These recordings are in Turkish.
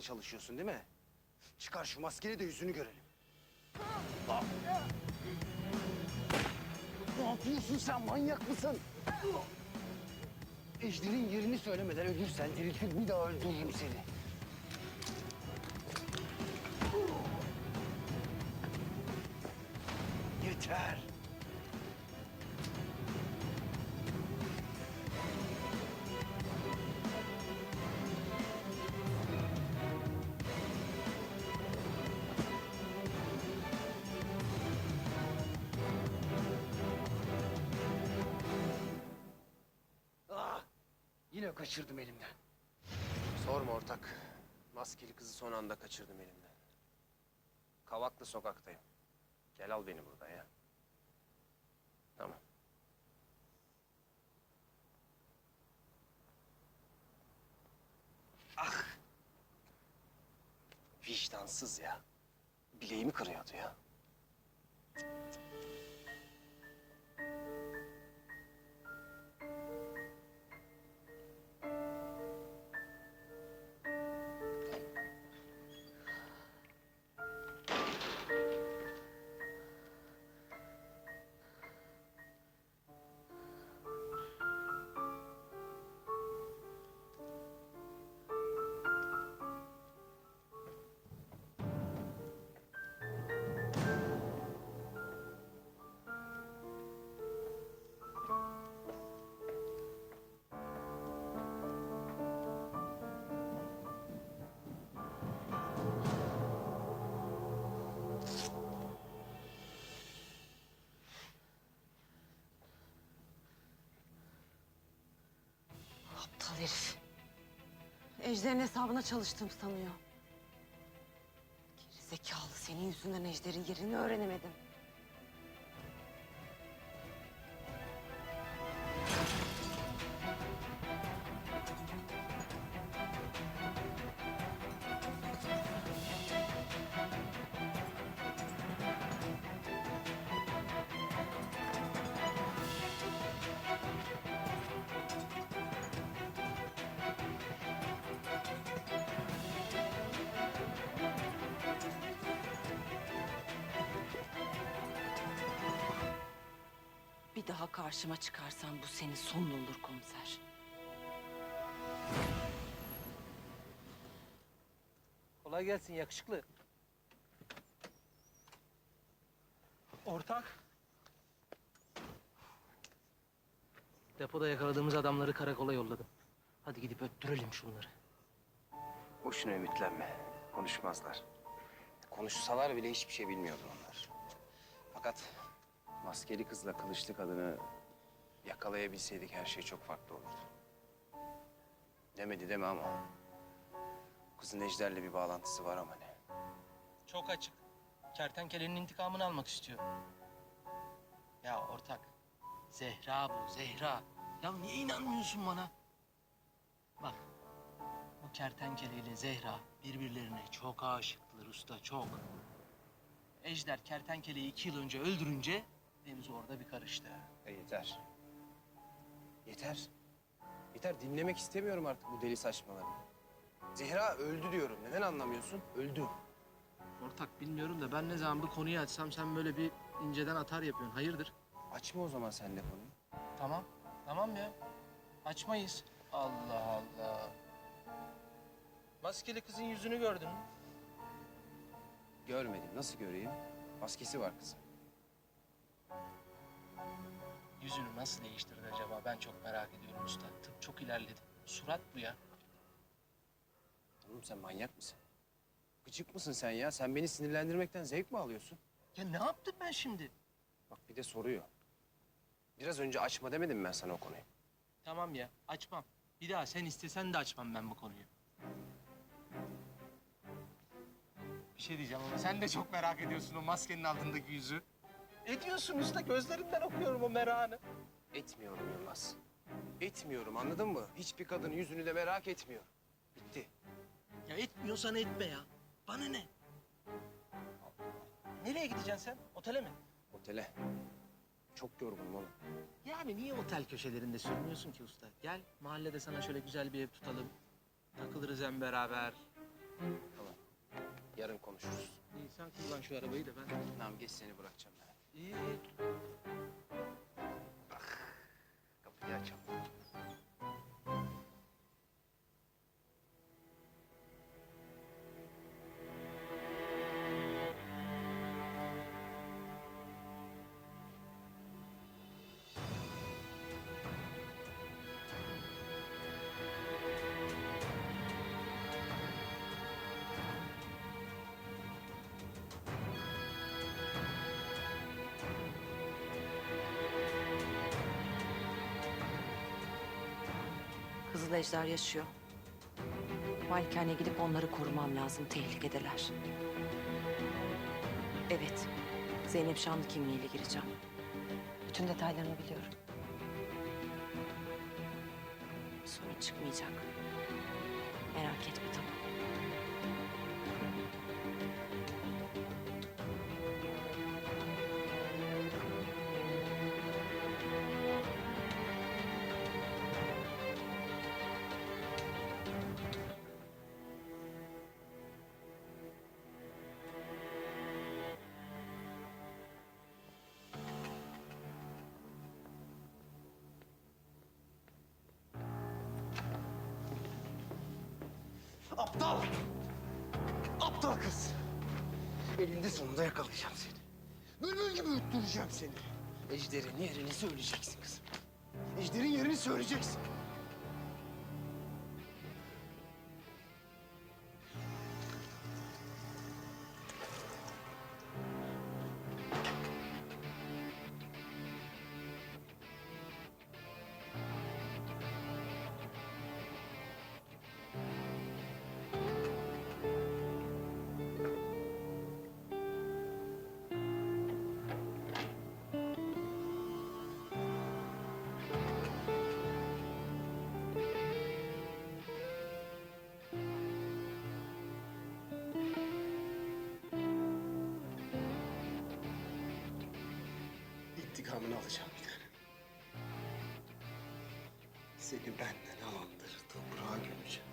çalışıyorsun değil mi? Çıkar şu maskeni de yüzünü görelim. Ne yapıyorsun sen? Manyak mısın? Ejder'in yerini söylemeden ölürsen diriltir bir daha öldürürüm seni. Yeter. Yine kaçırdım elimden. Sorma ortak. Maskeli kızı son anda kaçırdım elimden. Kavaklı sokaktayım. Gel al beni buradan ya. Tamam. Vicdansız ya. Bileğimi kırıyordu ya. Aptal Ejder'in hesabına çalıştım sanıyor. Geri zekalı senin yüzünden Ejder'in yerini öğrenemedim. Daha karşıma çıkarsan bu senin sonun olur komiser. Kolay gelsin yakışıklı. Ortak. Depoda yakaladığımız adamları karakola yolladım. Hadi gidip öttürelim şunları. Boşuna ümitlenme. Konuşmazlar. Konuşsalar bile hiçbir şey bilmiyordur onlar. Fakat maskeli kızla kılıçlı kadını yakalayabilseydik her şey çok farklı olurdu. Demedi deme ama. Kızın Ejder'le bir bağlantısı var ama ne? Çok açık. Kertenkelenin intikamını almak istiyor. Ya ortak. Zehra bu, Zehra. Ya niye inanmıyorsun bana? Bak. Bu kertenkeleyle Zehra birbirlerine çok aşıktılar usta, çok. Ejder kertenkeleyi iki yıl önce öldürünce mevzu orada bir karıştı. E yeter. Yeter. Yeter dinlemek istemiyorum artık bu deli saçmalarını. Zehra öldü diyorum. Neden anlamıyorsun? Öldü. Ortak bilmiyorum da ben ne zaman bu konuyu açsam sen böyle bir inceden atar yapıyorsun. Hayırdır? Açma o zaman sen de konuyu. Tamam. Tamam ya. Açmayız. Allah Allah. Maskeli kızın yüzünü gördün mü? Görmedim. Nasıl göreyim? Maskesi var kızın. Yüzünü nasıl değiştirdi acaba? Ben çok merak ediyorum usta. Tıp çok ilerledi. Surat bu ya. Oğlum sen manyak mısın? Gıcık mısın sen ya? Sen beni sinirlendirmekten zevk mi alıyorsun? Ya ne yaptım ben şimdi? Bak bir de soruyor. Biraz önce açma demedim mi ben sana o konuyu. Tamam ya açmam. Bir daha sen istesen de açmam ben bu konuyu. Bir şey diyeceğim ama sen de çok merak ediyorsun o maskenin altındaki yüzü. Ediyorsun usta gözlerinden okuyorum o merakını. Etmiyorum Yılmaz. Etmiyorum anladın mı? Hiçbir kadının yüzünü de merak etmiyorum. Bitti. Ya etmiyorsan etme ya. Bana ne? Nereye gideceksin sen? Otele mi? Otele. Çok yorgunum oğlum. Yani niye otel köşelerinde sürünüyorsun ki usta? Gel mahallede sana şöyle güzel bir ev tutalım. Takılırız hem beraber. Tamam. Yarın konuşuruz. İyi sen kullan şu arabayı da ben. Tamam geç seni bırakacağım ben. İyi. Kızıl Ejder yaşıyor. Malikaneye gidip onları korumam lazım. Tehlikedeler. Evet. Zeynep Şanlı kimliğiyle gireceğim. Bütün detaylarını biliyorum. Sorun çıkmayacak. Merak etme tamam. Aptal! Aptal kız! Elinde sonunda yakalayacağım seni. Bülbül gibi öttüreceğim seni. Ejder'in yerini söyleyeceksin kızım. Ejder'in yerini söyleyeceksin. İntikamını alacağım bir tane. Seni benden alanları toprağa gömeceğim.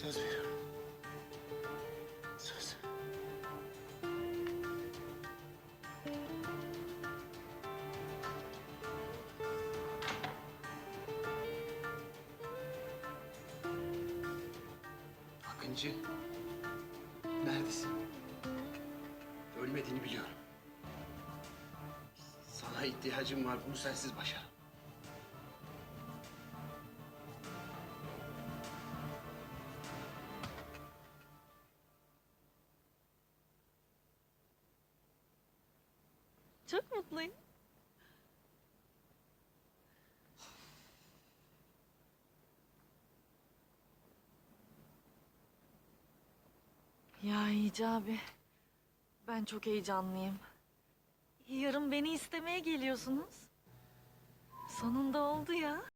Söz veriyorum. Söz. Akıncı. Neredesin? İhtiyacım var. Bunu sensiz başaramam. Çok mutluyum. Ya Hicabi, ben çok heyecanlıyım. Yarın beni istemeye geliyorsunuz. Sonunda oldu ya.